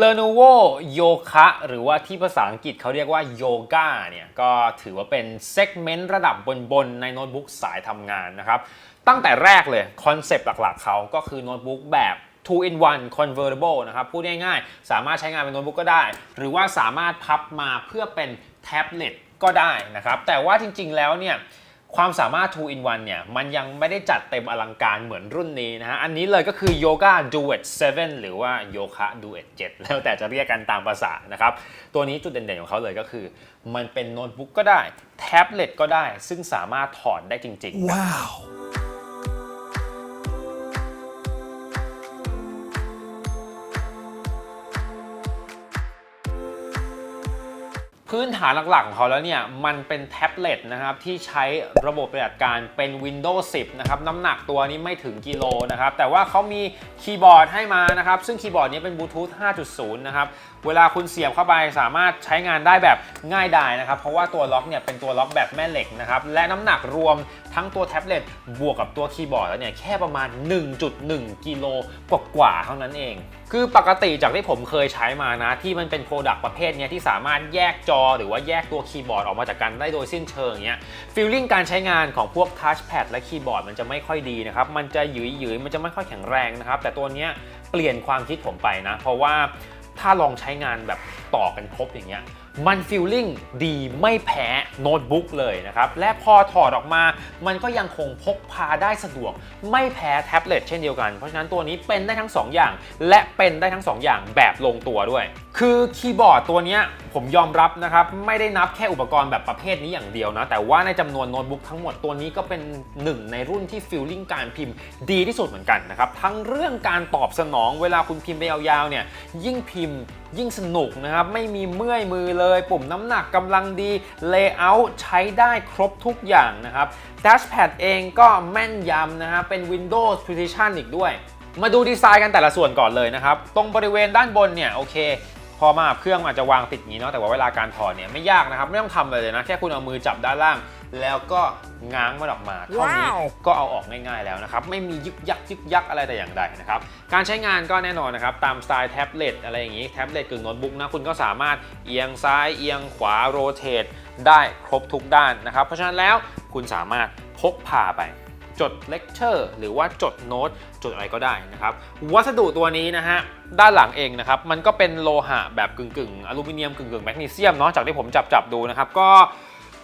Lenovo Yoga หรือว่าที่ภาษาอังกฤษเขาเรียกว่า Yoga เนี่ยก็ถือว่าเป็นเซกเมนต์ระดับบนๆ ในโน้ตบุ๊กสายทำงานนะครับ ตั้งแต่แรกเลยคอนเซปต์หลักๆเขาก็คือโน้ตบุ๊กแบบ 2 in 1 convertible นะครับพูดง่ายๆ สามารถใช้งานเป็นโน้ตบุ๊กก็ได้ หรือว่าสามารถพับมาเพื่อเป็นแท็บเล็ตก็ได้นะครับ แต่ว่าจริงๆแล้วเนี่ย ความสามารถ 2 in 1เนี่ย มันยังไม่ได้จัดเต็มอลังการเหมือนรุ่นนี้นะฮะ อันนี้เลยก็คือ Yoga Duet 7 หรือว่า Yoga Duet 7 แล้วแต่จะเรียกกันตามภาษานะครับ ตัวนี้จุดเด่นๆของเขาเลยก็คือ มันเป็นโน้ตบุ๊กก็ได้ แท็บเล็ตก็ได้ ซึ่งสามารถถอดได้จริงๆ Wow. พื้นฐานหลักๆของเขาแล้วเนี่ย มันเป็นแท็บเล็ตนะครับ ที่ใช้ระบบปฏิบัติการเป็น Windows 10 นะครับ น้ำหนักตัวนี้ไม่ถึงกิโลนะครับ แต่ว่าเขามีคีย์บอร์ดให้มานะครับ ซึ่งคีย์บอร์ดนี้เป็นบลูทูธ 5.0 นะครับ เวลาคุณเสียบเข้าไปสามารถใช้งานได้แบบง่ายดายนะครับ เพราะว่าตัวล็อกเนี่ยเป็นตัวล็อกแบบแม่เหล็กนะครับ และน้ำหนักรวมทั้งตัวแท็บเล็ตบวกกับตัวคีย์บอร์ดแล้วเนี่ยแค่ประมาณ 1.1 กิโลกว่าๆเท่านั้นเอง คือปกติจากที่ผมเคยใช้มานะ ที่มันเป็นโปรดักต์ประเภทเนี้ยที่สามารถแยกจอหรือว่าแยกตัวคีย์บอร์ดออกมาจากกันได้โดยสิ้นเชิงเงี้ยฟีลลิ่งการใช้งานของพวกทัชแพดและคีย์บอร์ดมันจะไม่ค่อยดีนะครับ มันจะหยืยๆมันจะไม่ค่อยแข็งแรงนะครับ แต่ตัวเนี้ยเปลี่ยนความคิดผมไปนะ เพราะว่าถ้าลองใช้งานแบบต่อกันครบอย่างเงี้ย มันฟีลลิ่งดีไม่แพ้โน้ตบุ๊กเลยนะครับ และพอถอดออกมา มันก็ยังคงพกพาได้สะดวก ไม่แพ้แท็บเล็ตเช่นเดียวกัน เพราะฉะนั้นตัวนี้เป็นได้ทั้ง 2 อย่าง และเป็นได้ทั้ง 2 อย่างแบบลงตัวด้วย คือคีย์บอร์ดตัวนี้ผมยอมรับนะครับ ไม่ได้นับแค่อุปกรณ์แบบประเภทนี้อย่างเดียวนะ แต่ว่าในจำนวนโน้ตบุ๊กทั้งหมดตัวนี้ก็เป็นหนึ่งในรุ่นที่ฟีลลิ่งการพิมพ์ดีที่สุดเหมือนกันนะครับทั้งเรื่องการตอบสนองเวลาคุณพิมพ์ไปยาวๆเนี่ยยิ่งพิมพ์ ยิ่งสนุกนะครับ ไม่มีเมื่อยมือเลย ปุ่มน้ำหนักกำลังดี Layout ใช้ได้ครบทุกอย่างนะครับ Dashpad เองก็แม่นยำนะฮะเป็น Windows Precision อีกด้วย มาดูดีไซน์กันแต่ละส่วนก่อนเลยนะครับ ตรงบริเวณด้านบนเนี่ยโอเคพอมาเครื่องอาจจะวางติดงนี้เนาะแต่ว่าเวลาการถอดเนี่ยไม่ยากนะครับ ไม่ต้องทำอะไรเลยนะ แค่คุณเอามือจับด้านล่างแล้วก็ง้างมันออกมาเท่านี้ว้าวก็เอาออกง่ายๆแล้วนะครับ ไม่มียึกยักยึกยักอะไรแต่อย่างใดนะครับ การใช้งานก็แน่นอนนะครับ ตามสไตล์แท็บเล็ตอะไรอย่างนี้แท็บเล็ตกึ่งโน้ตบุ๊กนะคุณก็สามารถเอียงซ้ายเอียงขวาโรเตทได้ครบทุกด้านนะครับ เพราะฉะนั้นแล้วคุณสามารถพกพาไปจดเลคเชอร์หรือว่าจดโน้ตจดอะไรก็ได้นะครับ วัสดุตัวนี้นะฮะ ด้านหลังเองนะครับ มันก็เป็นโลหะแบบกึ่งกึ่งๆอลูมิเนียมกึ่งกึ่งๆ แมกนีเซียมเนาะจากที่ผมจับจับๆดูนะครับ ก็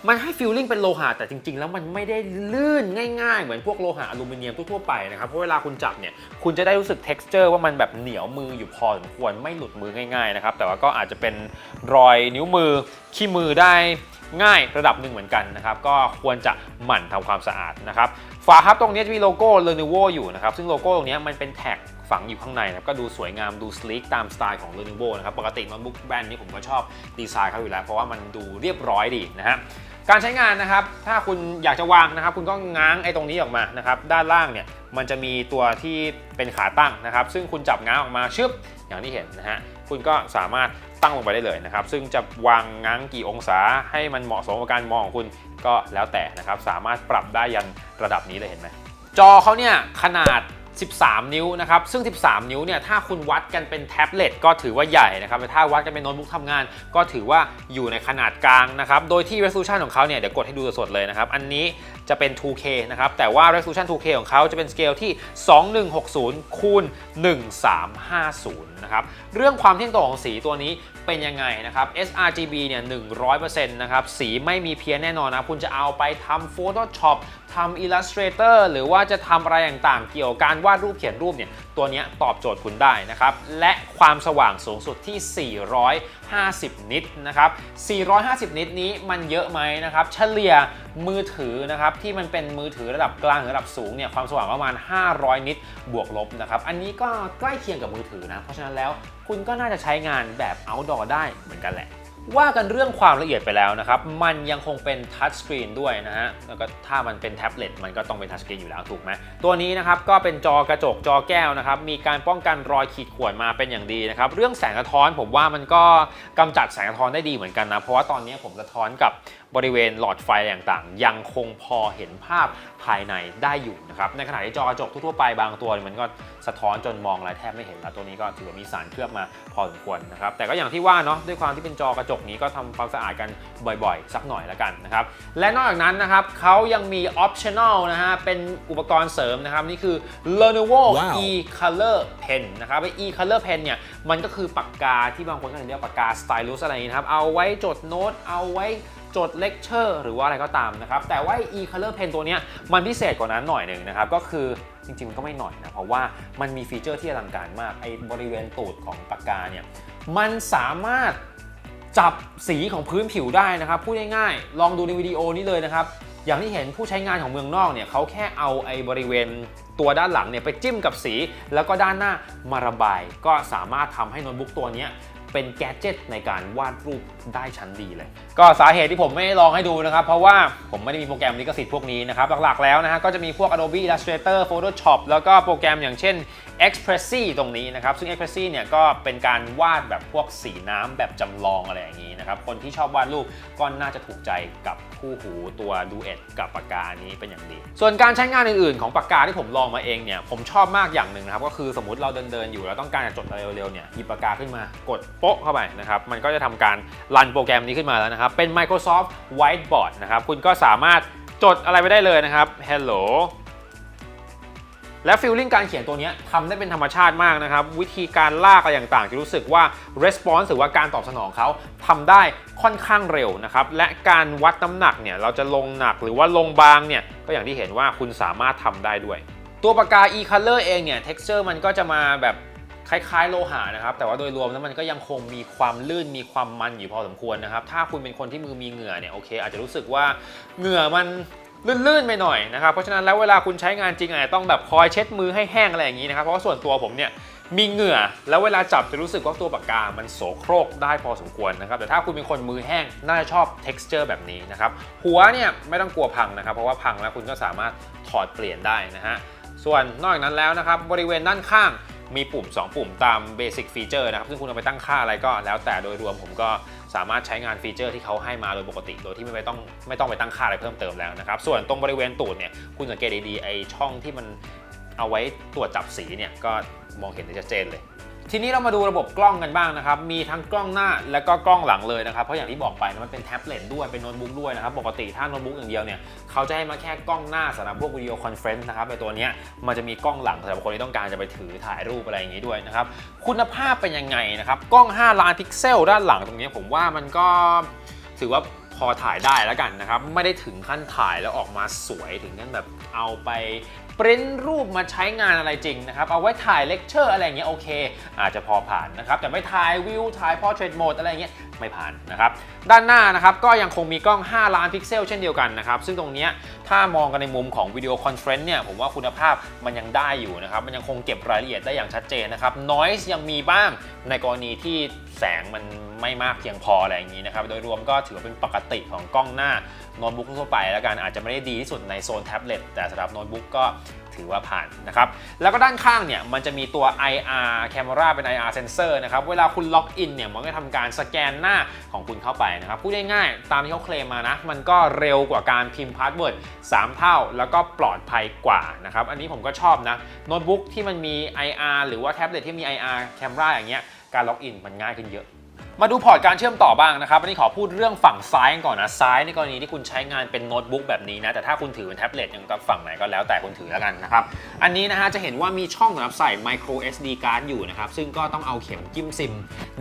มันให้ฟีลลิ่งเป็นโลหะแต่จริง ๆ แล้วมันไม่ได้ลื่นง่ายๆ เหมือนพวกโลหะอลูมิเนียมทั่วๆไปนะครับ เพราะเวลาคุณจับเนี่ย คุณจะได้รู้สึก t e x t อร์ว่ามันแบบเหนียวมืออยู่พอสมควรไม่หลุดมือง่ายๆนะครับแต่ว่าก็อาจจะเป็นรอยนิ้วมือขี้มือได้ง่ายระดับหนึ่งเหมือนกันนะครับ ก็ควรจะหมั่นทำความสะอาดนะครับฝาครับตรงนี้จะมีโลโก้ Lenovo อยู่นะครับซึ่งโลโก้ตรงนี้มันเป็นแท็ก ฝังอยู่ข้างในนะครับก็ดูสวยงามดูสลีกตามสไตล์ของ Lenovo นะครับปกติโน้ตบุ๊กแบรนด์นี้ผมก็ชอบดีไซน์เขาอยู่แล้ว เพราะว่ามันดูเรียบร้อยดีนะฮะการใช้งานนะครับ ถ้าคุณอยากจะวางนะครับ คุณก็ง้างไอ้ตรงนี้ออกมานะครับ ด้านล่างเนี่ย มันจะมีตัวที่เป็นขาตั้งนะครับ ซึ่งคุณจับง้างออกมาชึบ อย่างที่เห็นนะฮะ คุณก็สามารถตั้งลงไปได้เลยนะครับ ซึ่งจะวางง้างกี่องศาให้มันเหมาะสมกับการมองของคุณก็แล้วแต่นะครับ สามารถปรับได้ยันระดับนี้เลยเห็นไหม จอเขาเนี่ยขนาด 13 นิ้วนะครับ ซึ่ง 13 นิ้วเนี่ยถ้าคุณวัดกันเป็นแท็บเล็ตก็ถือว่าใหญ่นะครับแต่ถ้าวัดกันเป็นโน้ตบุ๊กทำงาน ก็ถือว่าอยู่ในขนาดกลางนะครับ โดยที่ resolution ของเขาเนี่ยเดี๋ยวกดให้ดูสดๆเลยนะครับ อันนี้ จะเป็น 2K นะครับ แต่ว่า resolution 2K ของเขาจะเป็นสเกลที่ 2160 คูณ 1350 นะครับ เรื่องความเที่ยงตรงของสีตัวนี้เป็นยังไงนะครับ sRGB เนี่ย 100%นะครับ สีไม่มีเพี้ยนแน่นอนนะ คุณจะเอาไปทำ Photoshop ทำ Illustrator หรือว่าจะทำอะไรต่างๆ เกี่ยวกับการวาดรูปเขียนรูปเนี่ย ตัวนี้ตอบโจทย์คุณได้นะครับ และความสว่างสูงสุดที่ 400 450 นิตนะครับ 450 นิตนี้มันเยอะไหมนะครับ เฉลี่ยมือถือนะครับที่มันเป็นมือถือระดับกลางหรือระดับสูงเนี่ยความสว่างประมาณ 500 นิตบวกลบนะครับ อันนี้ก็ใกล้เคียงกับมือถือนะ เพราะฉะนั้นแล้วคุณก็น่าจะใช้งานแบบ outdoor ได้เหมือนกันแหละ ว่ากันเรื่องความละเอียดไปแล้วนะครับ มันยังคงเป็นทัชสกรีนด้วยนะฮะ แล้วก็ถ้ามันเป็นแท็บเล็ตมันก็ต้องเป็นทัชสกรีนอยู่แล้วถูกไหมตัวนี้นะครับก็เป็นจอกระจกจอแก้วนะครับ มีการป้องกันรอยขีดข่วนมาเป็นอย่างดีนะครับ เรื่องแสงสะท้อนผมว่ามันก็กำจัดแสงสะท้อนได้ดีเหมือนกันนะ เพราะว่าตอนนี้ผมสะท้อนกับ บริเวณหลอดไฟต่างๆ ยังคงพอเห็นภาพภายในได้อยู่นะครับในขณะที่จอกระจกทั่วๆไปบางตัวเนี่ยมันก็สะท้อนจนมองอะไรแทบไม่เห็นแล้วตัวนี้ก็ถือว่ามีสารเคลือบมาพอสมควรนะครับแต่ก็อย่างที่ว่าเนาะด้วยความที่เป็นจอกระจกนี้ก็ทำความสะอาดกันบ่อยๆ สักหน่อยละกันนะครับและนอกจากนั้นนะครับเขายังมี optional นะฮะเป็นอุปกรณ์เสริมนะครับนี่คือ Lenovo Wow. e color pen นะครับไอ้ e color pen เนี่ยมันก็คือปากกาที่บางคนก็เรียกปากกา stylus อะไรอย่างนี้นะครับเอาไว้จดโน้ตเอาไว้ จดเลคเชอร์หรือว่าอะไรก็ตามนะครับ แต่ว่า e color pen ตัวนี้มันพิเศษกว่านั้นหน่อยหนึ่งนะครับ ก็คือจริงๆ มันก็ไม่หน่อยนะ เพราะว่ามันมีฟีเจอร์ที่อลังการมากไอ้บริเวณตูดของปากกาเนี่ยมันสามารถจับสีของพื้นผิวได้นะครับพูดง่ายๆลองดูในวิดีโอนี้เลยนะครับอย่างที่เห็นผู้ใช้งานของเมืองนอกเนี่ยเขาแค่เอาไอ้บริเวณตัวด้านหลังเนี่ยไปจิ้มกับสี แล้วก็ด้านหน้ามาระบาย ก็สามารถทำให้โน้ตบุ๊กตัวเนี้ย เป็นแกดเจิตในการวาดรูปได้ชั้นดีเลย ก็สาเหตุที่ผมไม่ลองให้ดูนะครับ เพราะว่าผมไม่ได้มีโปรแกรมลิขสิทธิ์พวกนี้นะครับ หลักๆแล้วนะฮะก็จะมีพวก Adobe Illustrator Photoshop แล้วก็โปรแกรมอย่างเช่น Expressi ตรงนี้นะครับ ซึ่ง Expressi เนี่ยก็เป็นการวาดแบบพวกสีน้ำแบบจำลองอะไรอย่างนี้นะครับ คนที่ชอบวาดรูปก็น่าจะถูกใจกับคู่หูตัว Duet กับปากกานี้เป็นอย่างดี ส่วนการใช้งานอื่นๆของปากกาที่ผมลองมาเองเนี่ยผมชอบมากอย่างหนึ่งนะครับก็คือสมมติเราเดินๆอยู่แล้วต้องการจะจดอะไรเร็วๆเนี่ยหยิบปากกาขึ้นมากดโป๊ะเข้าไปนะครับมันก็จะทำการรันโปรแกรมนี้ขึ้นมาแล้วนะครับเป็น Microsoft Whiteboard นะครับคุณก็สามารถจดอะไรไปได้เลยนะครับ Hello และฟิลลิ่งการเขียนตัวนี้ทำได้เป็นธรรมชาติมากนะครับ วิธีการลากอะไรต่างๆ จะรู้สึกว่า response หรือว่าการตอบสนองเขาทำได้ค่อนข้างเร็วนะครับ และการวัดน้ำหนักเนี่ยเราจะลงหนักหรือว่าลงบางเนี่ยก็อย่างที่เห็นว่าคุณสามารถทำได้ด้วย ตัวปากกา e-color เองเนี่ย texture มันก็จะมาแบบ คล้ายๆโลหะนะครับ แต่ว่าโดยรวมแล้วมันก็ยังคงมีความลื่นมีความมันอยู่พอสมควรนะครับ ถ้าคุณเป็นคนที่มือมีเหงื่อเนี่ยโอเค อาจจะรู้สึกว่าเหงื่อมันลื่นๆไปหน่อยนะครับเพราะฉะนั้นแล้วเวลาคุณใช้งานจริงอาจจะต้องแบบคอยเช็ดมือให้แห้งอะไรอย่างนี้นะครับเพราะว่าส่วนตัวผมเนี่ยมีเหงื่อ แล้วเวลาจับจะรู้สึกว่าตัวปากกา มันโสโครกได้พอสมควรนะครับ แต่ถ้าคุณเป็นคนมือแห้ง น่าจะชอบ texture แบบนี้นะครับ หัวเนี่ยไม่ต้องกลัวพังนะครับ เพราะว่าพังแล้วคุณก็สามารถถอดเปลี่ยนได้นะฮะ ส่วนนอกจากนั้นแล้วนะครับ บริเวณด้านข้าง มีปุ่ม 2 ปุ่มตามเบสิกฟีเจอร์นะครับ ซึ่งคุณเอาไปตั้งค่าอะไรก็แล้วแต่โดยรวมผมก็สามารถใช้งานฟีเจอร์ที่เขาให้มาโดยปกติ โดยที่ไม่ต้องไม่ต้องไปตั้งค่าอะไรเพิ่มเติมแล้วนะครับ ส่วนตรงบริเวณตูดเนี่ยคุณสังเกตดีๆไอช่องที่มันเอาไว้ตรวจจับสีเนี่ยก็มองเห็นได้ชัดเจนเลย ทีนี้เรามาดูระบบกล้องกันบ้างนะครับ มีทั้งกล้องหน้าและก็กล้องหลังเลยนะครับ เพราะอย่างที่บอกไปนะมันเป็นแท็บเล็ตด้วย เป็นโน้ตบุ๊กด้วยนะครับ ปกติถ้าโน้ตบุ๊กอย่างเดียวเนี่ย เขาจะให้มาแค่กล้องหน้าสำหรับพวกวิดีโอคอนเฟรนซ์นะครับในตัวนี้มันจะมีกล้องหลังสำหรับคนที่ต้องการจะไปถือถ่ายรูปอะไรอย่างนี้ด้วยนะครับ คุณภาพเป็นยังไงนะครับ กล้อง 5 ล้านพิกเซลด้านหลังตรงนี้ผมว่ามันก็ถือว่าพอถ่ายได้แล้วกันนะครับ ไม่ได้ถึงขั้นถ่ายแล้วออกมาสวยถึงขั้นแบบเอาไป ปริ้นรูปมาใช้งานอะไรจริงนะครับ เอาไว้ถ่ายเลคเชอร์อะไรเงี้ยโอเค อาจจะพอผ่านนะครับ แต่ไม่ถ่ายวิวถ่ายพอ r t เทร e โหมดอะไรเงี้ยไม่ผ่านนะครับด้านหน้านะครับก็ยังคงมีกล้อง 5 ล้านพิกเซลเช่นเดียวกันนะครับ ซึ่งตรงนี้ถ้ามองกันในมุมของวิดีโอคอนเฟรนซ์เนี่ยผมว่าคุณภาพมันยังได้อยู่นะครับ มันยังคงเก็บรายละเอียดได้อย่างชัดเจนนะครับ noise ยังมีบ้างในกรณีที่แสงมันไม่มากเพียงพออะไรอย่างนี้นะครับ โดยรวมก็ถือเป็นปกติของกล้องหน้า โน้ตบุ๊กทั่วไปแล้วกันอาจจะไม่ได้ดีที่สุดในโซนแท็บเล็ตแต่สำหรับโน้ตบุ๊กก็ถือว่าผ่านนะครับ แล้วก็ด้านข้างเนี่ยมันจะมีตัว IR camera เป็น IR sensor นะครับ เวลาคุณล็อกอินเนี่ยมันก็ทำการสแกนหน้าของคุณเข้าไปนะครับ พูดง่ายๆ ตามที่เขาเคลมมานะ มันก็เร็วกว่าการพิมพ์พาสเวิร์ด3 เท่า แล้วก็ปลอดภัยกว่านะครับ อันนี้ผมก็ชอบนะ โน้ตบุ๊กที่มันมี IR หรือว่าแท็บเล็ตที่มี IR camera อย่างเงี้ย การล็อกอินมันง่ายขึ้นเยอะ มาดูพอร์ตการเชื่อมต่อบ้างนะครับอันนี้ขอพูดเรื่องฝั่งซ้ายก่อนนะซ้ายในกรณีที่คุณใช้งานเป็นโน้ตบุ๊กแบบนี้นะแต่ถ้าคุณถือเป็นแท็บเล็ตยังกับฝั่งไหนก็แล้วแต่คุณถือแล้วกันนะครับอันนี้นะฮะจะเห็นว่ามีช่องสำหรับใส่ micro SD card อยู่นะครับซึ่งก็ต้องเอาเข็มจิ้มซิม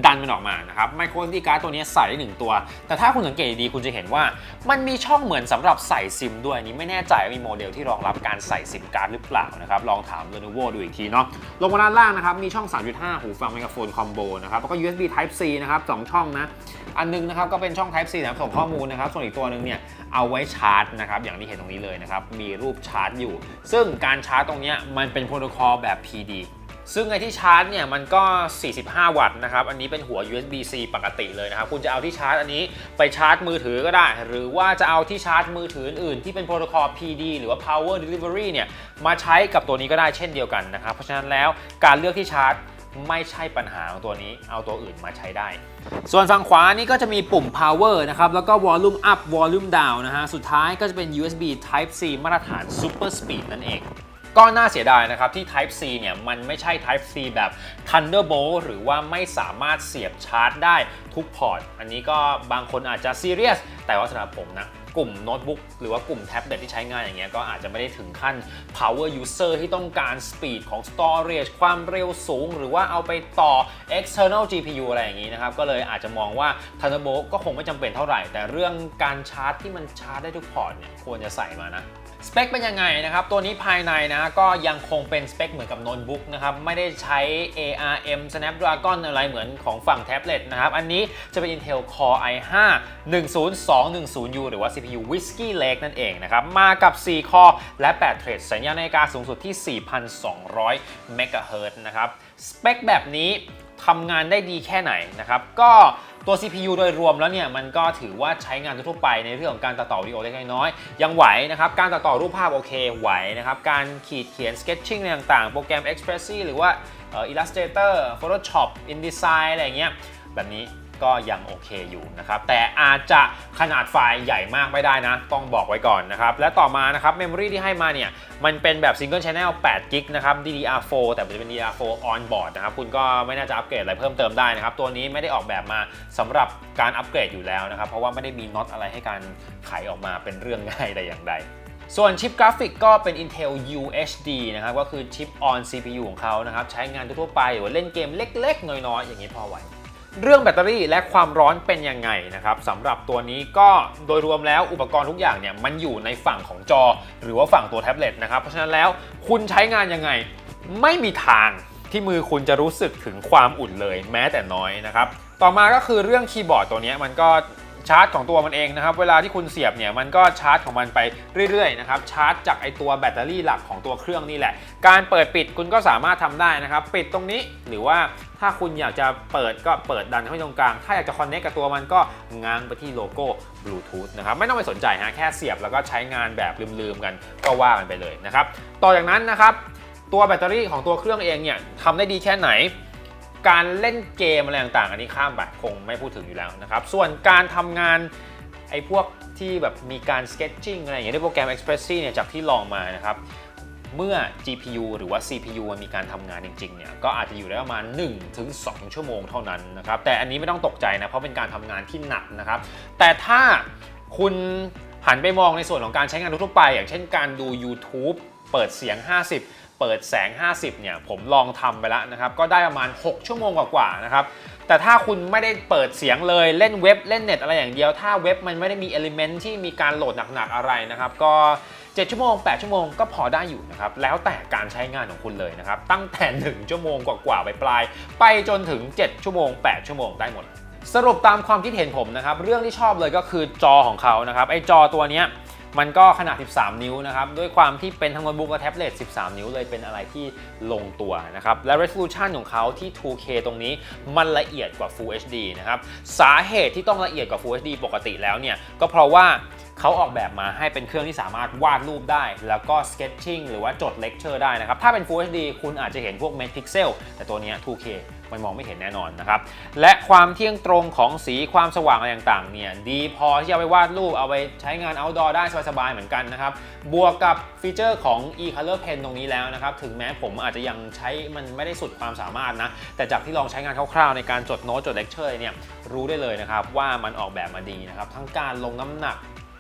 ดันมันออกมานะครับ micro SD card ตัวนี้ใส่ได้หนึ่งตัว แต่ถ้าคุณสังเกตดีคุณจะเห็นว่ามันมีช่องเหมือนสำหรับใส่ซิมด้วยนี้ไม่แน่ใจว่ามีโมเดลที่รองรับการใส่ซิมการ์ดหรือเปล่านะครับลองถาม Lenovo ดูอีกทีเนาะลงมาด้านล่างนะครับมีช่อง 3.5 หูฟังไมโครโฟนคอมโบนะครับแล้วก็ USB Type C นะครับสองช่องนะ อันนึงนะครับก็เป็นช่อง Type C สำหรับส่งข้อมูลนะครับ ส่วนอีกตัวหนึ่งเนี่ยเอาไว้ชาร์จนะครับอย่างที่เห็นตรงนี้เลยนะครับมีรูปชาร์จอยู่ ซึ่งการชาร์จตรงนี้มันเป็นโปรโตคอลแบบ PD ซึ่งไอที่ชาร์จเนี่ยมันก็ 45 วัตต์นะครับ อันนี้เป็นหัว USB-C ปกติเลยนะครับ คุณจะเอาที่ชาร์จอันนี้ไปชาร์จมือถือก็ได้ หรือว่าจะเอาที่ชาร์จมือถืออื่นที่เป็นโปรโตคอล PD หรือว่า Power Delivery เนี่ยมาใช้กับตัวนี้ก็ได้เช่นเดียวกันนะครับ เพราะฉะนั้นแล้วการเลือกที่ชาร์จ ไม่ใช่ปัญหาของตัวนี้ เอาตัวอื่นมาใช้ได้ ส่วนฝั่งขวานี่ก็จะมีปุ่ม power นะครับ แล้วก็ volume up volume down นะฮะ สุดท้ายก็จะเป็น USB Type C มาตรฐาน super speed นั่นเองก็น่าเสียดายนะครับที่ Type C เนี่ยมันไม่ใช่ Type C แบบ Thunderbolt หรือว่าไม่สามารถเสียบชาร์จได้ทุกพอร์ต อันนี้ก็บางคนอาจจะซีเรียสแต่ว่าสำหรับผมนะ กลุ่มโน้ตบุ๊กหรือว่ากลุ่มแท็บเล็ตที่ใช้งานอย่างเงี้ยก็อาจจะไม่ได้ถึงขั้น power user ที่ต้องการ speed ของ storage ความเร็วสูง หรือว่าเอาไปต่อ external GPU อะไรอย่างงี้นะครับ ก็เลยอาจจะมองว่า Thunderbolt ก็คงไม่จำเป็นเท่าไหร่ แต่เรื่องการชาร์จที่มันชาร์จได้ทุกพอร์ตเนี่ยควรจะใส่มานะ สเปคเป็นยังไงนะครับ ตัวนี้ภายในนะก็ยังคงเป็นสเปคเหมือนกับโน้ตบุ๊กนะครับ ไม่ได้ใช้ ARM Snapdragon อะไรเหมือนของฝั่งแท็บเล็ตนะครับ อันนี้จะเป็น Intel Core i5 10210U หรือว่า CPU Whiskey Lake นั่นเองนะครับ มากับ 4 คอและ 8 เทรดสัญญาณนาฬิกาสูงสุดที่ 4,200 MHz นะครับ สเปคแบบนี้ ทำงานได้ดีแค่ไหนนะครับก็ตัว CPU โดยรวมแล้วเนี่ยมันก็ถือว่าใช้งานทั่วไปในเรื่องของการตัดต่อวิดีโอเล็กน้อยยังไหวนะครับการตัดต่อรูปภาพโอเคไหวนะครับการขีดเขียน sketching อะไรต่างๆ โปรแกรม Expressy หรือว่าเอ่อ Illustrator Photoshop InDesign อะไรเงี้ยแบบนี้ ก็ยังโอเคอยู่นะครับแต่อาจจะขนาดไฟล์ใหญ่มากไม่ได้นะ ต้องบอกไว้ก่อนนะครับและต่อมานะครับ Memory ที่ให้มาเนี่ยมันเป็นแบบ Single Channel 8 g b นะครับ DDR4 แต่มันจะเป็น DDR4 on board นะครับคุณก็ไม่น่าจะอัปเกรดอะไรเพิ่มเติมได้นะครับตัวนี้ไม่ได้ออกแบบมาสำหรับการอัปเกรดอยู่แล้วนะครับเพราะว่าไม่ได้มีน็อตอะไรให้การไขออกมาเป็นเรื่องง่ายแต่อย่างใดส่วนชิปกราฟิกก็เป็น Intel UHD นะครับ ก็คือชิป on CPU ของเขานะครับ ใช้งานทั่วไปหรือเล่นเกมเล็ก ๆ น้อย ๆ อย่างนี้พอไหว เรื่องแบตเตอรี่และความร้อนเป็นยังไงนะครับสำหรับตัวนี้ก็โดยรวมแล้วอุปกรณ์ทุกอย่างเนี่ยมันอยู่ในฝั่งของจอ หรือว่าฝั่งตัวแท็บเล็ตนะครับเพราะฉะนั้นแล้วคุณใช้งานยังไงไม่มีทางที่มือคุณจะรู้สึกถึงความอุ่นเลยแม้แต่น้อยนะครับต่อมาก็คือเรื่องคีย์บอร์ดตัวนี้มันก็ ชาร์จของตัวมันเองนะครับ เวลาที่คุณเสียบเนี่ยมันก็ชาร์จของมันไปเรื่อยๆนะครับชาร์จจากไอตัวแบตเตอรี่หลักของตัวเครื่องนี่แหละ การเปิดปิดคุณก็สามารถทำได้นะครับ ปิดตรงนี้หรือว่าถ้าคุณอยากจะเปิดก็เปิดดันเข้าไปตรงกลาง ถ้าอยากจะคอนเน c t กับตัวมันก็ง้างไปที่โลโก้บลูทูธนะครับ ไม่ต้องไปสนใจฮะ แค่เสียบแล้วก็ใช้งานแบบลืมๆกันก็ว่ากันไปเลยนะครับ ต่อจากนั้นนะครับ ตัวแบตเตอรี่ของตัวเครื่องเองเนี่ยทำได้ดีแค่ไหน การเล่นเกมอะไรต่างๆ อันนี้ข้ามไปคงไม่พูดถึงอยู่แล้วนะครับ ส่วนการทำงานไอ้พวกที่แบบมีการ sketching อะไรอย่างเงี้ยด้วยโปรแกรม Expressy เนี่ยจากที่ลองมานะครับ เมื่อ GPU หรือว่า CPU มันมีการทำงานจริงๆเนี่ยก็อาจจะอยู่ได้ประมาณ 1-2 ชั่วโมงเท่านั้นนะครับ แต่อันนี้ไม่ต้องตกใจนะ เพราะเป็นการทำงานที่หนักนะครับ แต่ถ้าคุณหันไปมองในส่วนของการใช้งานทั่วๆไป อย่างเช่นการดู YouTube เปิดเสียง 50 เปิดแสง 50 เนี่ย ผมลองทำไปแล้วนะครับ ก็ได้ประมาณ 6 ชั่วโมงกว่าๆนะครับ แต่ถ้าคุณไม่ได้เปิดเสียงเลย เล่นเว็บ เล่นเน็ตอะไรอย่างเดียว ถ้าเว็บมันไม่ได้มีเอลิเมนต์ที่มีการโหลดหนักๆอะไรนะครับ ก็ 7 ชั่วโมง 8 ชั่วโมงก็พอได้อยู่นะครับ แล้วแต่การใช้งานของคุณเลยนะครับ ตั้งแต่ 1 ชั่วโมงกว่าๆไปปลาย ไปจนถึง 7 ชั่วโมง 8 ชั่วโมงได้หมด สรุปตามความคิดเห็นผมนะครับ เรื่องที่ชอบเลยก็คือจอของเขานะครับ ไอ้จอตัวเนี้ย มันก็ขนาด 13 นิ้วนะครับ ด้วยความที่เป็นทั้งโน้ตบุ๊กและแท็บเล็ต 13 นิ้วเลยเป็นอะไรที่ลงตัวนะครับ และ resolution ของเขาที่ 2K ตรงนี้มันละเอียดกว่า Full HD นะครับ สาเหตุที่ต้องละเอียดกว่า Full HD ปกติแล้วเนี่ย ก็เพราะว่าเขาออกแบบมาให้เป็นเครื่องที่สามารถวาดรูปได้ แล้วก็ sketching หรือว่าจดเลคเชอร์ได้นะครับ ถ้าเป็น Full HD คุณอาจจะเห็นพวกเม็ดพิกเซลแต่ตัวนี้ 2K มันมองไม่เห็นแน่นอนนะครับ และความเที่ยงตรงของสีความสว่างอะไรต่างๆเนี่ยดีพอที่จะเอาไปวาดรูปเอาไปใช้งาน outdoor ได้สบายๆเหมือนกันนะครับ บวกกับฟีเจอร์ของ e-color pen ตรงนี้แล้วนะครับ ถึงแม้ผมอาจจะยังใช้มันไม่ได้สุดความสามารถนะ แต่จากที่ลองใช้งานคร่าวๆ ในการจดโน้ตจดเลคเชอร์เนี่ยรู้ได้เลยนะครับว่ามันออกแบบมาดีนะครับ ทั้งการลงน้ำหนัก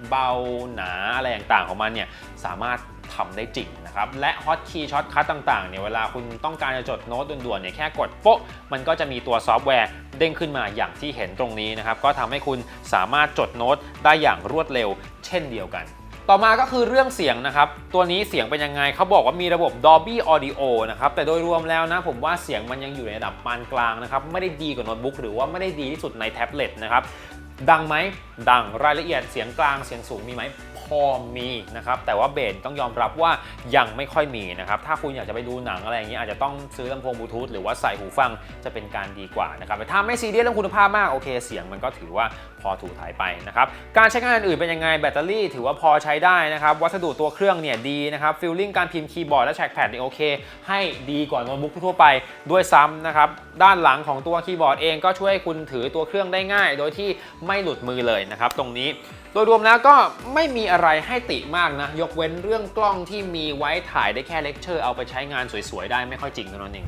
เบาหนาอะไรต่างๆของมันเนี่ยสามารถ ทำได้จริงนะครับ และฮอตคีย์ช็อตคัทต่างๆเนี่ยเวลาคุณต้องการจะจดโน้ตด่วนๆเนี่ยแค่กดโป๊ะ มันก็จะมีตัวซอฟต์แวร์เด้งขึ้นมาอย่างที่เห็นตรงนี้นะครับ ก็ทำให้คุณสามารถจดโน้ตได้อย่างรวดเร็ว เช่นเดียวกันต่อมาก็คือเรื่องเสียงนะครับ ตัวนี้เสียงเป็นยังไงเขาบอกว่ามีระบบ Dolby Audio นะครับ แต่โดยรวมแล้วนะผมว่าเสียงมันยังอยู่ในระดับปานกลางนะครับ ไม่ได้ดีกว่าโน้ตบุ๊กหรือว่าไม่ได้ดีที่สุดในแท็บเล็ตนะครับ ดังไหม ดัง รายละเอียดเสียงกลางเสียงสูงมีไหม พอมีนะครับแต่ว่าเบสต้องยอมรับว่ายังไม่ค่อยมีนะครับถ้าคุณอยากจะไปดูหนังอะไรอย่างนี้อาจจะต้องซื้อลำโพงบลูทูธหรือว่าใส่หูฟังจะเป็นการดีกว่านะครับแต่ถ้าไม่ซีเรียสเรื่องคุณภาพมากโอเคเสียงมันก็ถือว่าพอถูถ่ายไปนะครับการใช้งานอื่นเป็นยังไงแบตเตอรี่ถือว่าพอใช้ได้นะครับวัสดุตัวเครื่องเนี่ยดีนะครับฟิลลิ่งการพิมพ์คีย์บอร์ดและแทร็กแพดเนี่ยโอเคให้ดีกว่าโน้ตบุ๊กทั่วไปด้วยซ้ำนะครับด้านหลังของตัวคีย์บอร์ดเองก็ช่วยคุณถือตัวเครื่องได้ง่าย โดยที่ไม่หลุดมือเลยนะครับตรงนี้โดยรวมแล้วก็ไม่มีอะไรให้ติมากนะ ยกเว้นเรื่องกล้องที่มีไว้ถ่ายได้แค่เลคเชอร์เอาไปใช้งานสวยๆ ได้ไม่ค่อยจริงเท่านั้นเอง